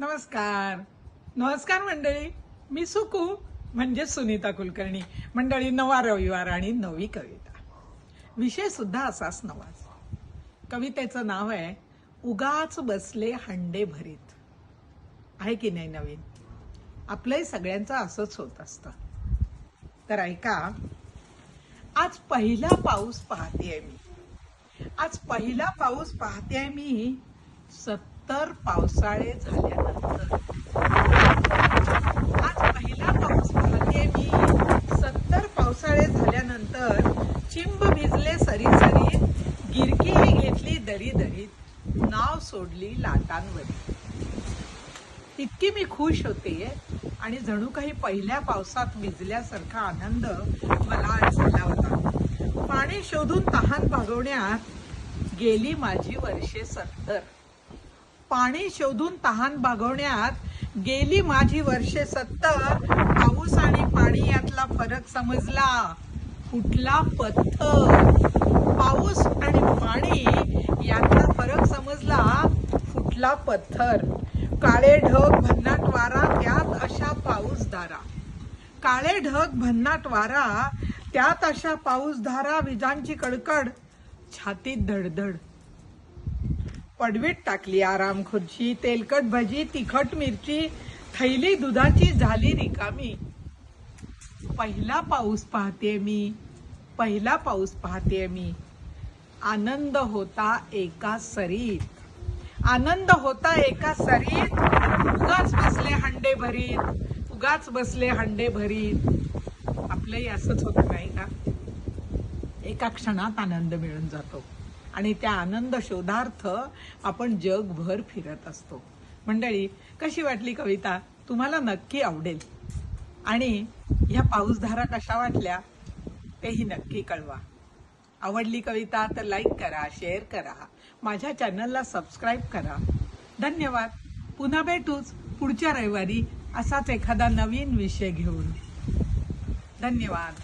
नमस्कार. नमस्कार मंडळी. मी सुकू म्हणजे सुनीता कुलकर्णी. मंडळी नवा रविवार आणि नवी कविता. विषय सुद्धा असाच नवाच कवितेचं नाव आहे उगाच बसले हंडे भरीत. आहे की नाही नवीन? आपलंही सगळ्यांचं असंच होत असतं. तर ऐका आज पहिला पाऊस पाहतेय मी. आज पहिला पाऊस पाहतेय मी सत तर पावसाळे झाल्यानंतर. आज पहिला पाऊस पाहतेय मी. सत्तर पावसाळे झाल्यानंतर चिंब भिजले सरी सरी गिरकीही घेतली दरी दरीत नाव सोडली लाटांवरी. इतकी मी खुश होते. आणि जणू काही पहिल्या पावसात भिजल्यासारखा आनंद मला आज झाला होता. पाणी शोधून तहान भागवण्यात गेली माझी वर्षे सत्तर. पाणी शोधून तहान भागवण्यात गेली माझी वर्षे सत्तर पाऊस आणि पाणी यातला फरक समजला. फुटला पत्थर? पाऊस आणि पाणी यातला फरक समजला. फुटला पत्थर? काळे ढग भन्नाट वारा त्यात अशा पाऊस धारा काळे ढग भन्नाट वारा त्यात अशा पाऊस धारा विजांची कडकड छातीत धडधड. पडवीत टाकली आराम खुर्ची तेलकट भजी तिखट मिरची थैली दुधाची झाली रिकामी. पहिला पाऊस पाहते मी. पहिला पाऊस पाहते मी. आनंद होता एका सरीत. आनंद होता एका सरीत. उगाच बसले हंडे भरीत. उगाच बसले हंडे भरीत. आपलंही असंच होत नाही का? एका क्षणात आनंद मिळून जातो. आणि त्या आनंद शोधार्थ आपण जगभर फिरत असतो. मंडळी कशी वाटली कविता? तुम्हाला नक्की आवडेल. आणि ह्या पाऊसधारा कशा वाटल्या तेही नक्की कळवा. आवडली कविता तर लाईक करा शेअर करा. माझ्या चॅनलला सबस्क्राईब करा. धन्यवाद. पुन्हा भेटूच पुढच्या रविवारी असाच एखादा नवीन विषय घेऊन. धन्यवाद.